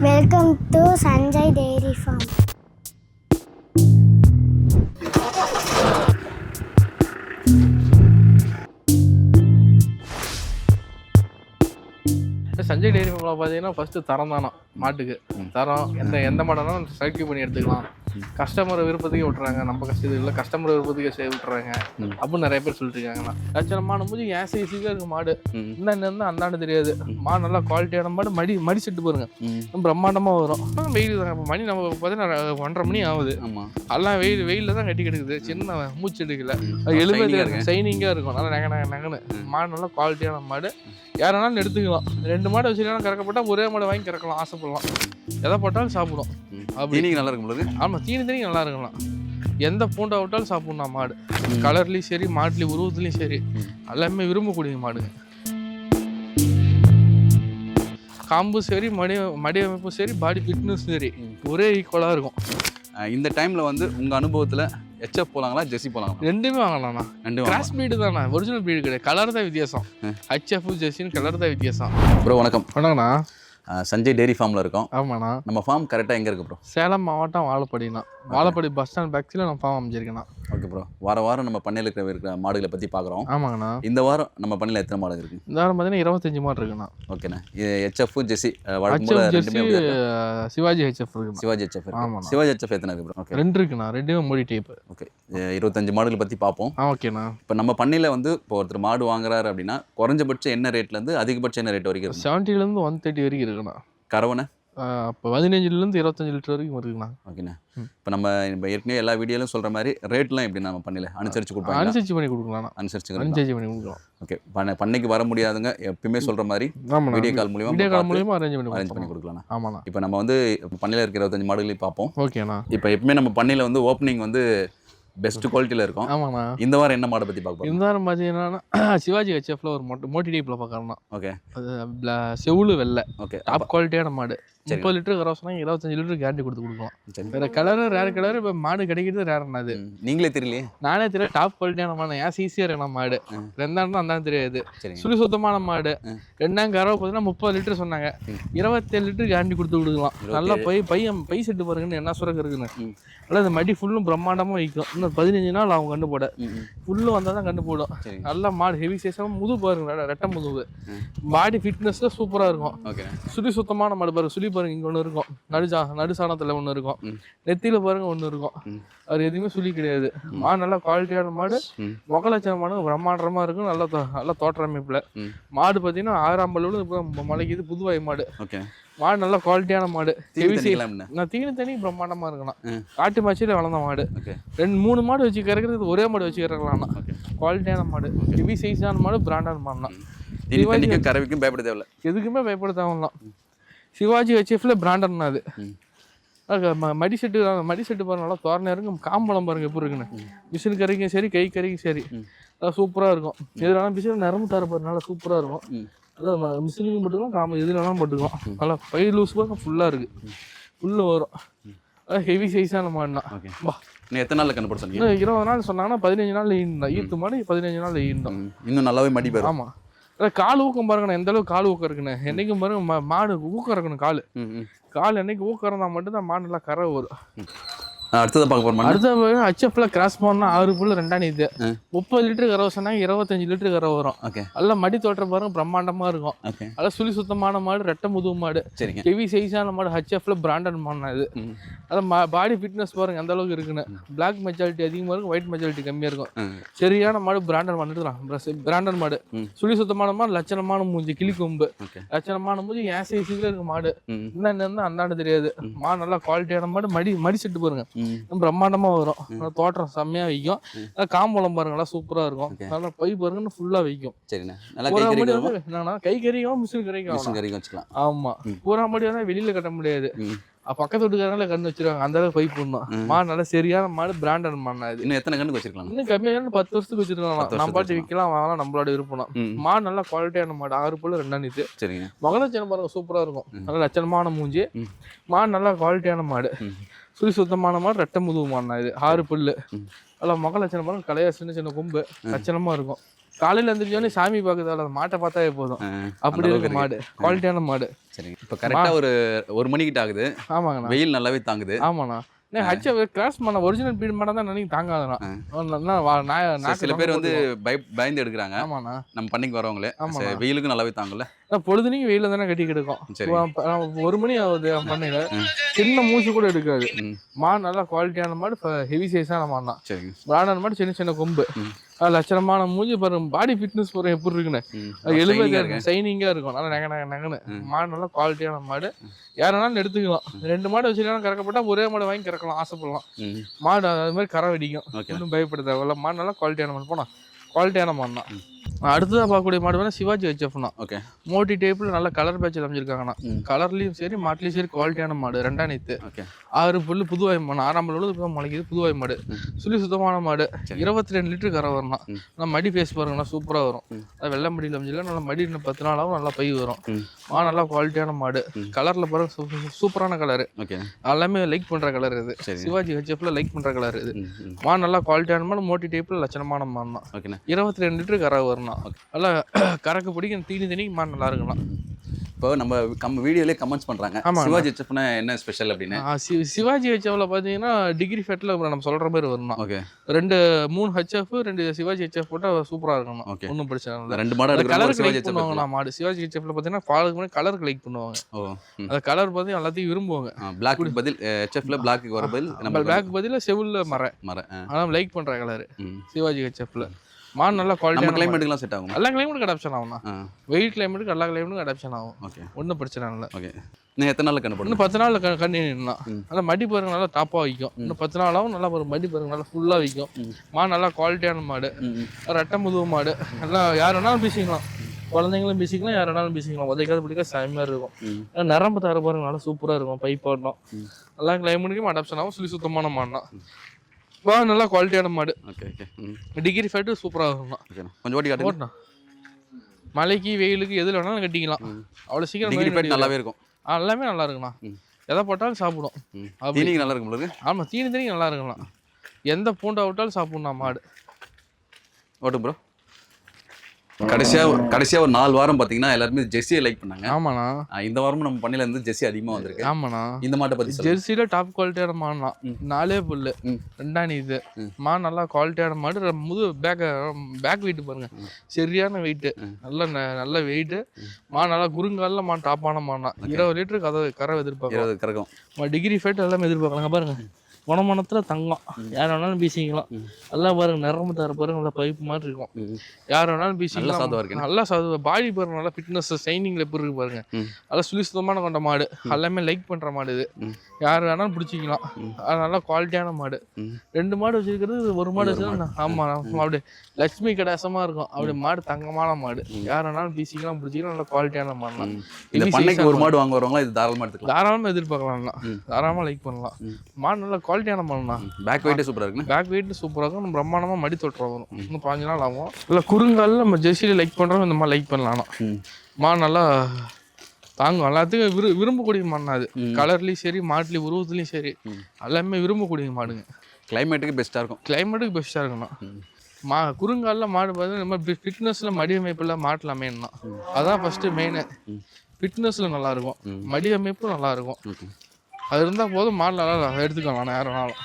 Welcome to Sanjay dairy farm Sanjay dairy ஃபார்மில் பார்த்தீங்கன்னா first தரம் தானா மாட்டுக்கு. தரம் எந்த எந்த மாடனாலும் செலக்டிவ் பண்ணி எடுத்துக்கலாம். கஸ்டமர் விருப்பத்துக்கு விட்டுறாங்க. நம்ம கஷ்டம் இல்லை கஸ்டமர் விருப்பத்துக்கு செய்ய விட்டுறாங்க. அப்படின்னு நிறைய பேர் சொல்லிட்டு இருக்காங்கண்ணா. லட்சணமான போது ஏன் சைஸுக்காக இருக்கு மாடு. இந்த இருந்தால் அந்தாண்டு தெரியாது. மாடு நல்லா குவாலிட்டியான மாடு மடி மடி செட்டு பாருங்க. பிரம்மாண்டமாக வரும். வெயில் தான். மணி நம்ம பார்த்தீங்கன்னா ஒன்றரை மணி ஆகுது. எல்லாம் வெயில் வெயிலில் தான் கட்டி கிடக்குது. சின்ன மூச்சு எடுக்கல. எழுபது. சைனிங்காக இருக்கும். நல்லா நக நக நகன்னு. மாடு நல்லா குவாலிட்டியான மாடு. யாருனாலும் எடுத்துக்கலாம். ரெண்டு மாடு வச்சுக்கலாம் கறக்கப்பட்டா ஒரே மாடு வாங்கி கறக்கலாம் ஆசைப்படலாம். எதை போட்டாலும் சாப்பிடும். அப்படி. தீனிக்கு நல்லா இருக்கும் ஆமாம் தீனி தண்ணி நல்லா இருக்கலாம். எந்த பூண்டை விட்டாலும் சாப்பிடலாம் மாடு. கலர்லேயும் சரி மாட்டுலேயும் உருவத்துலேயும் சரி. எல்லாமே விரும்பக்கூடிய மாடுங்க காம்பு சரி மடி மடி அமைப்பும் சரி பாடி ஃபிட்னஸ் சரி. ஒரே ஈக்குவலாக இருக்கும். இந்த டைம்ல வந்து உங்க அனுபவத்துல எச்எஃப் போலாங்களா ஜெர்சி போலாங்களா? ரெண்டுமே வாங்கலாம்ண்ணா. ரெண்டு கிராஸ் பீடு தானே ஒரிஜினல் பீடு கிடையாது. கலர் தான் வித்தியாசம். ஹச்எஃப் ஜெர்சின்னு கலர் தான் வித்தியாசம். ப்ரோ வணக்கம். வணக்கண்ணா அஹ் சஞ்சய் டெய்ரி ஃபார்ம்ல இருக்கோம். ஆமாண்ணா. நம்ம ஃபார்ம் கரெக்டா எங்க இருக்கு ப்ரோ சேலம் மாவட்டம் வாழப்படிண்ணா. வாழப்படி பஸ் ஸ்டாண்ட் பேக்ஸில் நான் ஃபார்ம் அமைச்சிருக்கேன்னா ஓகே ப்ரோ வார வாரம் நம்ம பண்ணையில் இருக்கிற இருக்கிற மாடுகளை பத்தி பார்க்குறோம். ஆமாங்கண்ணா. இந்த வாரம் நம்ம பண்ணையில் எத்தனை மாடு இருக்கு? இந்த வாரம் பார்த்தீங்கன்னா இருபத்தஞ்சு மாடு இருக்குண்ணா. ஓகேண்ணா போல ஹச்எஃப் இருக்கா? சிவாஜி ஹெச்எஃப் இருக்குண்ணா சிவாஜி ஹெச்எஃப். இருக்கு. சிவாஜி ஹெச்எஃப் எத்தனை இருக்கு ப்ரோ ஓகே ரெண்டு இருக்குண்ணா. ரெண்டுமே மொழி டைப்பு ஓகே இருபத்தஞ்சு மாடுகளை பத்தி பார்ப்போம். ஆ ஓகேண்ணா இப்போ நம்ம பண்ணையில் வந்து இப்போ ஒருத்தர் மாடு வாங்குறாரு அப்படின்னா குறைஞ்சபட்சம் என்ன ரேட்லேருந்து அதிகபட்சம் என்ன ரேட் வரைக்கும் செவன்ட்டிலேருந்து ஒன் தேர்ட்டி வரைக்கும் இருக்குண்ணா. கரவனை இப்போ பதினஞ்சுலேருந்து இருபத்தஞ்சு லிட்டர் வரைக்கும் இருக்குண்ணா. ஓகேண்ணா. இப்போ நம்ம இப்போ ஏற்கனவே எல்லா வீடியோலும் சொல்கிற மாதிரி ரேட்லாம் எப்படி நம்ம பண்ணல? அனுசரித்து கொடுப்பாங்க அனுசரிச்சு பண்ணி கொடுக்கலாம்ண்ணா அனுசரிச்சு அனுசரிச்சு பண்ணி கொடுக்கலாம். ஓகே. பண்ண பண்ணைக்கு வர முடியாதுங்க. எப்பயுமே சொல்கிற மாதிரி வீடியோ கால் மூலியமா வீடியோ கால் மூலியமாக அரேஞ்ச் பண்ணி அரேஞ்ச் பண்ணி கொடுக்கலாம். கொடுக்கலாம் ஆமாண்ணா. இப்போ நம்ம வந்து பண்ணையில் இருக்கிற இருபத்தஞ்சு மாடுகளையும் பார்ப்போம். ஓகேண்ணா. இப்போ எப்பவுமே நம்ம பண்ணையில் வந்து ஓப்பனிங் வந்து பெஸ்ட் குவாலிட்டியில் இருக்கும். ஆமாண்ணா. இந்த வாரம் என்ன மாடை பற்றி பார்க்க இந்த வாரம் பார்த்தீங்கன்னா சிவாஜி ஹெச்எஃப்ல ஒரு மோட்டி மோட்டி டைப்பில் பார்க்கறோம்னா ஓகே. அது செவுளு வெள்ளை. ஓகே. டாப் குவாலிட்டியான மாடு. முப்பது லிட்டர் கரை சொன்னாங்க இருபத்தஞ்சு லிட்டர் கேரண்டி கொடுத்து கொடுக்கலாம். வேற கலரு ரேர் கலர் இப்போ மாடு கிடைக்கிறது ரேர்ண்ணா அது. நீங்களே தெரியலையே? நானே தெரியல டாப் குவாலிட்டியான மாடு ஏன் ஈஸியாக இருக்கணும் மாடு. ரெண்டாண்டு அந்த தெரியாது. சுழி சுத்தமான மாடு. ரெண்டாம் கறவை பார்த்தீங்கன்னா முப்பது லிட்டர் சொன்னாங்க. இருபத்தேழு லிட்டர் கேரண்டி கொடுத்து கொடுக்கலாம். நல்லா பை பையன் பை செட்டு பாருங்கன்னு என்ன சுரக்கு இருக்குன்னு. நல்லா இந்த மடி ஃபுல்லும் பிரம்மாண்டமாக வைக்கும். இன்னும் பதினஞ்சு நாள் அவங்க கண்டு போட. ம், ம். ஃபுல்லு வந்தால் தான் கண்டு போடும். நல்லா மாடு ஹெவி சைஸாக முது பாருங்க ரெட்டை முதுகு. பாடி ஃபிட்னஸில் சூப்பராக இருக்கும். சுழி சுத்தமான மாடு பாருங்க. சுழி பாருங்க இங்கே ஒன்று இருக்கும். நடுஜா நடுசாணத்தில் ஒன்று இருக்கும். நெத்தியில் பாருங்க ஒன்று இருக்கும். அது எதுவுமே சுழி கிடையாது. மாடு நல்லா குவாலிட்டியான மாடு. ம். முகலட்சணம் மாடு பிரம்மாண்டமாக இருக்கும் நல்ல நல்ல தோற்ற அமைப்பில். மாடு பார்த்தீங்கன்னா ஆறாம் பல்லு இப்போ மலைக்குது புதுவாய் மாடு. மாடு நல்ல குவாலிட்டியான மாடு. தீனி நான் தீனி தண்ணி பிரம்மாண்டமாக இருக்கணும். ம். காட்டு மாச்சியில் வளர்ந்த மாடு. ரெண்டு மூணு மாடு வச்சு கறக்கிறது ஒரே மாடு வச்சு கறக்கலாம்னா. ஓகே. குவாலிட்டியான மாடு. ஹெவி சைஸான மாடு பிராண்டான தீனி தண்ணிக்கும் கறவைக்கும் பயப்பட தேவையில்ல. எதுக்குமே பயப்பட தேவையில்லாம் அது. ம். அது ம- மடி செட்டு மடி செட்டு பாருங்க நல்லா தோரணை இருக்கும். காம்பளம் பாருங்க எப்படி இருக்குன்னு. மிஷின் கறிக்கும் சரி கை கறிக்கும் சரி. நல்லா சூப்பராக இருக்கும். எதுனாலும் மிஷின் நரம்பு தர பாரு நல்லா சூப்பராக இருக்கும். அதான் மிஷினுக்கும் போட்டுக்கலாம் காம்பு எதுல வேணாலும் போட்டுக்கலாம். நல்லா பை லூஸ் பாருங்க ஃபுல்லாக இருக்கு. ஃபுல்லு வரும். அதான் ஹெவி சைஸான மாடுனா வா. எத்தனை நாளில் கண்டுபிடிச்ச சொன்னீங்க இன்னும் இருபது நாள் சொன்னாங்கன்னா பதினஞ்சு நாள் ஈண்டோம் ஈத்து மாடு பதினஞ்சு நாள் ஈண்டோம் ம். இன்னும் நல்லாவே மடி ஆமாம் கால் ஊக்கம் பாருங்கண்ணா எந்த அளவுக்கு கால் ஊக்கம் இருக்குன்னு. என்னைக்கும் பாருங்க மாடு ஊக்கம் இருக்கணும் கால். கால் என்னைக்கு ஊக்கம் இருந்தால் மட்டும்தான் மாடு நல்லா கரை வரும். அடுத்ததை பார்க்க போகிறோம் அடுத்த ஹச்எஃப்ல கிராஸ் பண்ணா ஆறு புல்லு ரெண்டாம் இது. முப்பது லிட்டர் கறவை சொன்னாங்க இருபத்தஞ்சு லிட்டர் கறவை வரும். ஓகே. நல்லா மடி தோற்ற பாருங்க பிரம்மாண்டமா இருக்கும். நல்லா சுழி சுத்தமான மாடு ரெட்டை முதுகு மாடு. சரிங்க. ஹெவி சைஸான மாடு ஹச்எஃப்ல பிராண்டட் மாடுனா இது. அதான் பாடி ஃபிட்னஸ் பாருங்க எந்த அளவுக்கு இருக்குன்னு. பிளாக் மெஜாரிட்டி அதிகமாக இருக்கும் ஒயிட் மெஜாரிட்டி கம்மியாக இருக்கும். சரியான மாடு பிராண்டட் மாடு எடுத்துக்கலாம். பிராண்டட் மாடு. சுழி சுத்தமான மாடு லட்சணமான மூஞ்சி கிளி கொம்பு. லட்சணமான மூஞ்சி ஏன் சைஸுக்கு இருக்கு மாடு? என்ன இருந்தால் அந்தாண்டு தெரியாது. மாடு நல்லா குவாலிட்டியான மாடு மடி மடி செட்டு பாருங்க. ம். பிரம்மாண்டமாக வரும். தோற்றம் செம்மையாக வைக்கும். காம்பளம் பாருங்க நல்லா சூப்பராக இருக்கும். நல்லா பை பாருங்கன்னு ஃபுல்லாக வைக்கும். என்னன்னா கை கறிக்கும் மிஷின் கறிக்கும் ஆமா. பூரா மடி வந்து வெளியில கட்ட முடியாது. பக்கத்து வீட்டுக்காரங்களே கண்ணு வச்சிருக்காங்க அந்த அளவுக்கு பை போடணும். மாடு நல்லா சரியான மாடு பிராண்டட் மாடுனா இது. இன்னும் எத்தனை கண்ணுக்கு வச்சிருக்கலாம்? இன்னும் கம்மியான பத்து வருஷத்துக்கு வச்சிருக்கலாம். நம்ம பாட்டு விற்கலாம் வாங்கலாம் நம்மளோட விருப்பம் மாடு நல்லா குவாலிட்டியான மாடு. ஆறு புல்லு ரெண்டாம் நீத்து சரிங்க. மகலட்சணம் பாருங்க சூப்பரா இருக்கும். நல்ல லட்சணமான மூஞ்சி. மாடு நல்லா குவாலிட்டியான மாடு. சுழி சுத்தமான மாடு ரெட்டை முதுகு மாடுனா இது. ஆறு புல்லு. ம். நல்லா முக லட்சணம் பாருங்க கலையா சின்ன சின்ன கொம்பு. லட்சணமா இருக்கும். காலையில் எழுந்திரிச்சோடனே சாமி பார்க்கறதால அந்த மாட்டை பார்த்தாவே போதும். அப்படி இருக்கு மாடு குவாலிட்டியான மாடு. சரி இப்போ கரெக்டாக ஒரு ஒரு மணிக்கிட்ட ஆகுது. ஆமாங்கண்ணா. வெயில் நல்லாவே தாங்குது. ஆமாண்ணா. ஹச்ச கிராஸ் பண்ண ஒரிஜினல் பீட் மாடம் தான் நினைக்க தாங்காதுண்ணா. சரி, சில பேர் வந்து பயந்து எடுக்கிறாங்க. ஆமாண்ணா. நம்ம பண்ணிக்கு வரவங்களே. சரி, வெயிலுக்கு நல்லாவே தாங்கும்ல. நான் பொழுதுனைக்கு வெயில தானே கட்டி கிடக்கும். சரி. ஒரு மணி ஆகுது பண்ணையில. சின்ன மூச்சு கூட எடுக்காது. ம். மாடு நல்லா குவாலிட்டியான மாடு ஹெவி சைஸான மாடு தான் சரிங்க. பிராடான மாடு சின்ன சின்ன கொம்பு. லட்சணமான மூஞ்சி பாருங்க. பாடி ஃபிட்னஸ் போற எப்படி இருக்குன்னு. எழுபது. சைனிங்கா இருக்கும். நல்லா நக நக நகன்னு. மாடு நல்லா குவாலிட்டியான மாடு. யாருனாலும் எடுத்துக்கலாம். ரெண்டு மாடு வச்சுக்கலாம் கறக்கப்பட்டா ஒரே மாடு வாங்கி கறக்கலாம் ஆசைப்படலாம். மாடு அது மாதிரி கரை வெடிக்கும். ஒன்றும் பயப்பட தேவையில்ல. மாடு நல்லா குவாலிட்டியான மாடு. போனா குவாலிட்டியான மாடு தான் அடுத்ததாக பார்க்கக்கூடிய மாடு வேணா சிவாஜி ஹெச்எஃப்னா ஓகே மோட்டி டைப்பில் நல்ல கலர் பேட்சில் அமைஞ்சிருக்காங்கண்ணா. கலர்லேயும் சரி மாட்லேயும் சரி குவாலிட்டியான மாடு ரெண்டாம் நேத்து. ஓகே ஆறு புல்லு புதுவாய் மாடு ஆறாம் பல்லு இப்போ முளைக்குது புதுவாய் மாடு. சுழி சுத்தமான மாடு. இருபத்தி ரெண்டு லிட்டர் கரை வரணும். நல்லா மடி ஃபேஸ் பாருங்கண்ணா சூப்பராக வரும். அது வெள்ளை மடியில் அமைஞ்சில நல்லா மடி இன்னும் பத்து நாளாகவும் நல்லா பை வரும். மாடு நல்லா குவாலிட்டியான மாடு. கலரில் பாருங்க சூப்பரான கலரு ஓகே எல்லாமே லைக் பண்ணுற கலர் இது. சிவாஜி ஹெச்எஃப்ல லைக் பண்ணுற கலர் இது. ம் மாடு நல்லா குவாலிட்டியான மாடு மோட்டி டைப்பில் லட்சணமான மாடு தான் ஓகேண்ணா இருபத்தி ரெண்டு லிட்டர் கரை வரணும் நல்லா கறக்கு பிடிக்கும் தீனி தண்ணிக்கு மாடு நல்லா இருக்கலாம் இப்போ நம்ம நம்ம வீடியோலேயே கமெண்ட்ஸ் பண்ணுறாங்க ஆமாண்ணா. சிவாஜி ஹெச்எஃப்னா என்ன ஸ்பெஷல் அப்படின்னு? சிவாஜி ஹெச்எஃப்ல பார்த்தீங்கன்னா டிகிரி ஃபேட்டில் நம்ம சொல்கிற மாதிரி வரணும் ஓகே ரெண்டு மூணு ஹெச்எஃப் ரெண்டு சிவாஜி ஹெச்எஃப் போட்டால் சூப்பராக இருக்கணும் Okay. ஒன்றும் பிரச்சனை இல்லை. ரெண்டு மாடு கலருக்கு சிவாஜி பண்ணுவாங்க மாடு சிவாஜி ஹெச்எஃப்ல பார்த்தீங்கன்னா பாலுக்கு முன்னாடி கலருக்கு லைக் பண்ணுவாங்க. ஓ அந்த கலர் பார்த்து எல்லாத்தையும் விரும்புவாங்க. பிளாக் பதில் ஹெச்எஃப்ல பிளாக்கு வர பதில் நம்ம பேக் பதிலாக செவுல்ல மர மர ஆனால் லைக் பண்ணுற கலர் சிவாஜி ஹெச்எஃப்ல மாடு நல்லா நம்ம குவாலிட்டி கிளைமேட்டுக்குலாம் செட் ஆகும்? எல்லா கிளைமேட்டுக்கு அடாப்ஷன் ஆகும்ண்ணா. ஆ. வெயில் கிளைமேட்டுக்கு எல்லா கிளைமேட்டுக்கும் அடாப்ஷன் ஆகும். ஓகே ஒன்றும் பிரச்சனை இல்லை. ஓகே இன்னும் எத்தனை நாளில் கண்டுபிடிக்கும் இன்னும் பத்து நாள்ல க கண்ணி நின்னா நல்லா மடி பாருங்க நல்லா டாப்பாக வைக்கும். இன்னும் பத்து நாளாகவும் நல்லா ஒரு மடி பாருங்க நல்லா ஃபுல்லாக வைக்கும். மாடு நல்லா குவாலிட்டியான மாடு. ரெட்டை முதுகு மாடு. எல்லாம் யார் வேணாலும் பேசிக்கலாம். குழந்தைங்களும் பேசிக்கலாம் யார் வேணாலும் பேசிக்கலாம். உதைக்காத பிடிக்க செம்மையாக இருக்கும். நரம்பு தர பாருங்க நல்லா சூப்பராக இருக்கும். பைப் ஆடணும் நல்லா கிளைமேட்டுக்கும் அடாப்ஷன் ஆகும். சுழி சுத்தமான மாடு தான் வா நல்லா குவாலிட்டியான மாடு. ஓகே ஓகே டிகிரி ஃபேட்டு சூப்பராக இருக்கும் கொஞ்சம் ஓட்டி காட்டுங்க. ஓட்டணும் மலைக்கு வெயிலுக்கு எதில் வேணாலும் கட்டிக்கலாம். அவ்வளோ சீக்கிரம் டிகிரி நோய் பேட் நொடி நல்லாவே இருக்கும். எல்லாமே நல்லா இருக்குண்ணா. எதை போட்டாலும் சாப்பிடும். தீனிக்கு நல்லா இருக்கும் ஆமாம் தீனி தண்ணி நல்லா இருக்கலாம் எந்த பூண்டை விட்டாலும் சாப்பிடணும் மாடு. ஓட்டு ப்ரோ கடைசியாக கடைசியாக ஒரு நாலு வாரம் பார்த்தீங்கன்னா எல்லாருமே ஜெர்சியை லைக் பண்ணாங்க. ஆமாண்ணா. இந்த வாரமும் நம்ம பண்ணையில இருந்து ஜெர்சி அதிகமாக வந்திருக்கு. ஆமாண்ணா. இந்த மாட்டை சொல்லுங்க. ஜெர்சியில டாப் குவாலிட்டியான மாடுனா நாலே புல்லு ம். ரெண்டாணி இது. ம். நல்லா குவாலிட்டியான மாடு. முது பேக் பேக் வெயிட் பாருங்க. சரியான வெயிட் நல்ல நல்ல வெயிட் மாடு நல்லா குறுங்காலில் மாடு டாப்பான மாடுனா இருபது லிட்டரு கதை கரை எதிர்பார்க்கலாம். கறக்கும். டிகிரி ஃபேட் எல்லாமே எதிர்பார்க்கலாங்க பாருங்க. குணமானத்தில் தங்கம். யார் வேணாலும் பீசிக்கலாம் எல்லாம் பாருங்க நிறம தர பாருங்க நல்லா பைப் மாதிரி இருக்கும். யார் வேணாலும் நல்ல பீசிக்கலாம் சாதுவா இருக்கு. நல்லா சாது பாடி பாருங்க நல்லா ஃபிட்னஸ் சைனிங்ல எப்படி இருக்கு பாருங்க. நல்லா சுழி சுத்தமான கொண்ட மாடு. எல்லாமே லைக் பண்ற மாடு இது. யார் வேணாலும் பிடிச்சிக்கலாம். அது நல்லா குவாலிட்டியான மாடு. ரெண்டு மாடு வச்சிருக்கிறது ஒரு மாடு வச்சிருந்தா ஆமா அப்படி லட்சுமி கடாசமா இருக்கும். அப்படி மாடு தங்கமான மாடு. யார் வேணாலும் பீசிக்கலாம் பிடிச்சிக்கலாம் நல்லா குவாலிட்டியான மாடு தான் இந்த பண்ணைக்கு ஒரு மாடு வாங்க வரவங்களா இது தாராளமாக எடுத்துக்கலாம். தாராளமா எதிர்பார்க்கலாம். தாராளமா லைக் பண்ணலாம். மாடு நல்லா குவாலிட்டியான மாடுண்ணா. பேக் வெயிட்டே சூப்பராக இருக்குண்ணா பேக் வெயிட் சூப்பராக இருக்கும். பிரம்மாண்டமா மடி தொட்டுற வரும். இன்னும் பாஞ்சு நாள் ஆகும். இல்லை குறுங்காலில் நம்ம ஜெர்சியில் லைக் பண்ணுறோம் இந்த மாதிரி லைக் பண்ணலாம் ம். நல்லா தாங்கும். எல்லாத்துக்கும் விரு விரும்பக்கூடிய மாடுனா அது. கலர்லேயும் சரி மாட்டுலேயும் உருவத்துலேயும் சரி. எல்லாமே விரும்பக்கூடிய மாடுங்க. கிளைமேட்டுக்கு பெஸ்ட்டாக இருக்கும். கிளைமேட்டுக்கு பெஸ்ட்டாக இருக்கணும் மா. குறுங்காலில் மாடு பார்த்தீங்கன்னா நம்ம ஃபிட்னஸில் மடி அமைப்பில் மாட்டில் அமையணும் அதான் ஃபஸ்ட்டு மெயினு ஃபிட்னஸில் நல்லாயிருக்கும் மடி அமைப்பும் நல்லாயிருக்கும் அது இருந்தால் போதும் மாடு நல்லா எடுத்துக்கலாம் நான் யார் வேணாலும்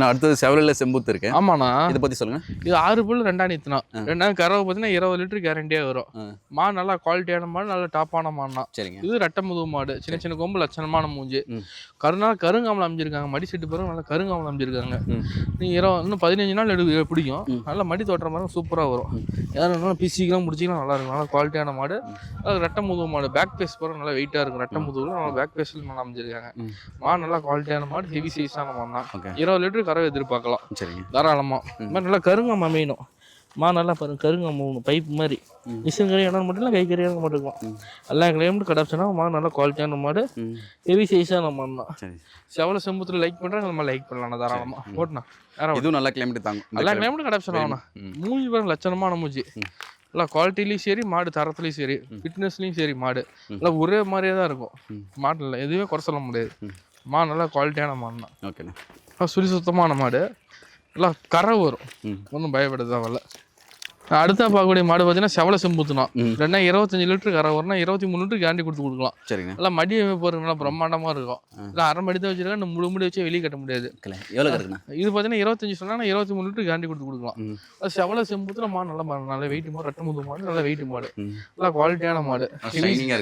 நான் அடுத்தது செவலில் செம்புத்து இருக்கேன். ஆமாண்ணா. இதை பற்றி சொல்லுங்க. இது ஆறு புல் ரெண்டாம் நித்துனா. ரெண்டாம் கறவை பார்த்தீங்கன்னா இருபது லிட்டர் கேரண்டியாக வரும். மாடு நல்லா குவாலிட்டியான மாடு நல்ல டாப்பான மாடுனா சரிங்க. இது ரெட்டை முதுகு மாடு. சின்ன சின்ன கொம்பு லட்சணமான மூஞ்சி. ம். கருநாள் கருங்காமல் அமைஞ்சிருக்காங்க. மடி செட்டு பிறகு நல்லா கருங்காமல் அமைஞ்சிருக்காங்க. ம். நீ இருபது இன்னும் பதினஞ்சு நாள் எடு பிடிக்கும். நல்லா மடி தோட்டுற மாதிரி சூப்பராக வரும். வேணாலும் பிசிக்கலாம் முடிச்சிக்கலாம் நல்லா இருக்கும். நல்லா குவாலிட்டியான மாடு. அது ரெட்டை முதுகு மாடு. பேக் பேஸ் பிறகு நல்லா வெயிட்டாக இருக்கும். ரெட்டை முதுகுல நல்லா பேக் பேஸில் நல்லா அமைஞ்சிருக்காங்க. ம். மாடு நல்லா குவாலிட்டியான மாடு ஹெவி சைஸான மாடு தான் இருபது லிட்டர் கறவை எதிர்பார்க்கலாம். சரிங்க. தாராளமாக இந்த மாதிரி நல்லா கருங்கம் அமையணும் மா நல்லா பாருங்க கருங்கம் மூணு பைப் மாதிரி. மிஷின் கறி இடம் மட்டும் இல்லை கை கறி இடம் மட்டும் இருக்கும். எல்லா கிளைமேட்டும் கிடச்சுன்னா மா நல்லா குவாலிட்டியான மாடு. ஹெவி சைஸான மாடு தான். சரி செவல செம்புத்தில் லைக் பண்ணுறாங்க நம்ம லைக் பண்ணலாம் தாராளமாக ஓட்டுனா இதுவும் நல்லா கிளைமேட் இந்த எல்லா. கிளைமேட்டும் கிடச்சுனா ஆகணும். மூஞ்சி பாருங்க லட்சணமான மூஞ்சி. நல்லா குவாலிட்டிலையும் சரி மாடு தரத்துலையும் சரி ஃபிட்னஸ்லையும் சரி மாடு. நல்லா ஒரே மாதிரியே தான் இருக்கும். மாட்டில் எதுவுமே குறை சொல்ல முடியாது. மா நல்லா குவாலிட்டியான மாடு தான் ஓகேண்ணா சுழி சுத்தமான மாடு. நல்லா கரை வரும். ஒன்றும் பயப்பட தேவையில்ல அடுத்த பார்க்கக்கூடிய மாடு பார்த்தீங்கன்னா செவல செம்பூத்துனா ம். ரெண்டா இருபத்தஞ்சு லிட்டர் கரை வரணும் இருபத்தி மூணு லிட்டர் கேரண்டி கொடுத்து கொடுக்கலாம். சரிங்க நல்லா மடி நல்லா பிரம்மாண்டமாக இருக்கும். இல்லை அரை மடி தான் வச்சிருக்கா முழு முடி வச்சு வெளியே கட்ட முடியாது. எவ்வளோ இது பார்த்தீங்கன்னா இருபத்தஞ்சு சொன்னா இருபத்தி மூணு லிட்டர் கேரண்டி கொடுத்து கொடுக்கலாம். செவல செம்பூத்துல மாடு நல்லா மாடு நல்ல வெயிட் மாடு ரெட்டை முது மாடு நல்ல வெயிட் மாடு. நல்லா குவாலிட்டியான மாடு.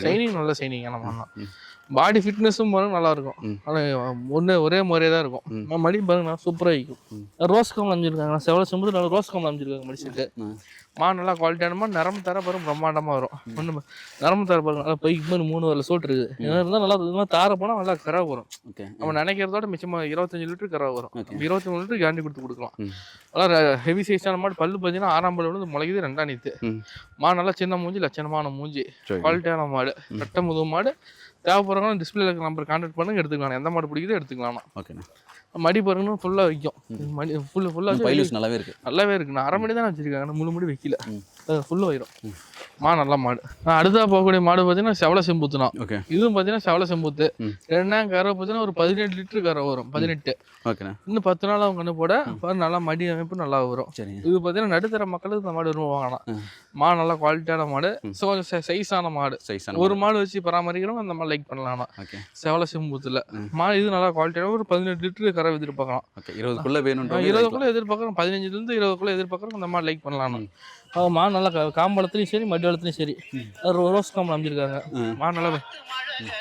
ஷைனிங் நல்ல ஷைனிங்கான மாடு பாடி ஃபிட்னஸும் பாருங்க நல்லா இருக்கும். ஆனால் ஒன்று ஒரே மாதிரியே தான் இருக்கும். நம்ம மடி பாருங்க சூப்பராக இருக்கும் ரோஸ் கம்மல் அமைஞ்சிருக்காங்க செவல செம்பூத்து நல்லா ரோஸ் கம்மல் அமைஞ்சிருக்காங்க மடிச்சுட்டு ம். நல்லா குவாலிட்டியான மாடு நரம்பு தர பாருங்க பிரம்மாண்டமாக வரும். ஒன்று நரம்பு தர பாருங்க. நல்லா பைக்கு மாதிரி மூணு வரல சோட்டு இருக்குது என்ன இருந்தால் நல்லா இது மாதிரி தார போனால் நல்லா கரை வரும். ஓகே. நம்ம நினைக்கிறதோட மிச்சமாக இருபத்தஞ்சு லிட்டர் கரை வரும். Okay. இருபத்தி மூணு லிட்டர் கேரண்டி கொடுத்து கொடுக்கலாம். நல்லா ஹெவி சைஸான மாடு பல்லு பார்த்தீங்கன்னா ஆறாம் பல்லு விழுந்து முளைக்குது ரெண்டாம் நீத்து. ம். நல்லா சின்ன மூஞ்சி லட்சணமான மூஞ்சி. குவாலிட்டியான மாடு. ரெட்டை முதுகு மாடு. தேவைப்படுறவங்க டிஸ்பிளேல இருக்க நம்பர் கான்டாக்ட் பண்ணுங்க எடுத்துக்கலாம் எந்த மாடு பிடிக்குதோ எடுத்துக்கலாம் ஓகேண்ணா. மடி பாருங்கன்னா ஃபுல்லாக வைக்கும். மடி ஃபுல்லு ஃபுல்லாக பைலூஸ் நல்லாவே இருக்கு. நல்லாவே இருக்கு நான் அரை மணி தான் வச்சிருக்காங்க முழு முடி வைக்கல. ஃபுல்லாக வயிரும் மா நல்ல மாடு. ஆ, அடுத்ததா போகக்கூடிய மாடு பார்த்தீங்கன்னா செவல செம்பூத்துனா ஓகே. இதுவும் பார்த்தீங்கன்னா செவல செம்பூத்து. ம். ரெண்டாம் கரை பார்த்தீங்கன்னா ஒரு பதினெட்டு லிட்டர் கரை வரும் பதினெட்டு. ஓகேண்ணா. இன்னும் பத்து நாள் அவங்க கண்ணு போட நல்லா மடி அமைப்பு நல்லா வரும். சரிங்க. இது பார்த்தீங்கன்னா நடுத்தர மக்களுக்கு இந்த மாடு விரும்ப வாங்கலாம் ம். மா நல்லா குவாலிட்டியான மாடு. ஸோ சைஸான மாடு. சைஸான ஒரு மாடு வச்சு பராமரிக்கிறவங்க அந்த மாதிரி லைக் பண்ணலாம் ஓகே. செவல செம்பூத்துல. மாடு இது நல்லா குவாலிட்டியான ஒரு பதினெட்டு லிட்டர் கரை எதிர்பார்க்கலாம் ஓகே. இருபதுக்குள்ள வேணுன்ற இருபதுக்குள்ள எதிர்பார்க்குறோம் பதினஞ்சுலேருந்து இருபதுக்குள்ள எதிர்பார்க்குறோம் அந்த மாதிரி லைக் பண்ணலாம் மா நல்லா காம்பளத்துலையும் சரி மடி வளத்துலையும் சரி ரோஸ் காம்பல் அமைஞ்சிருக்காங்க ம். நல்லா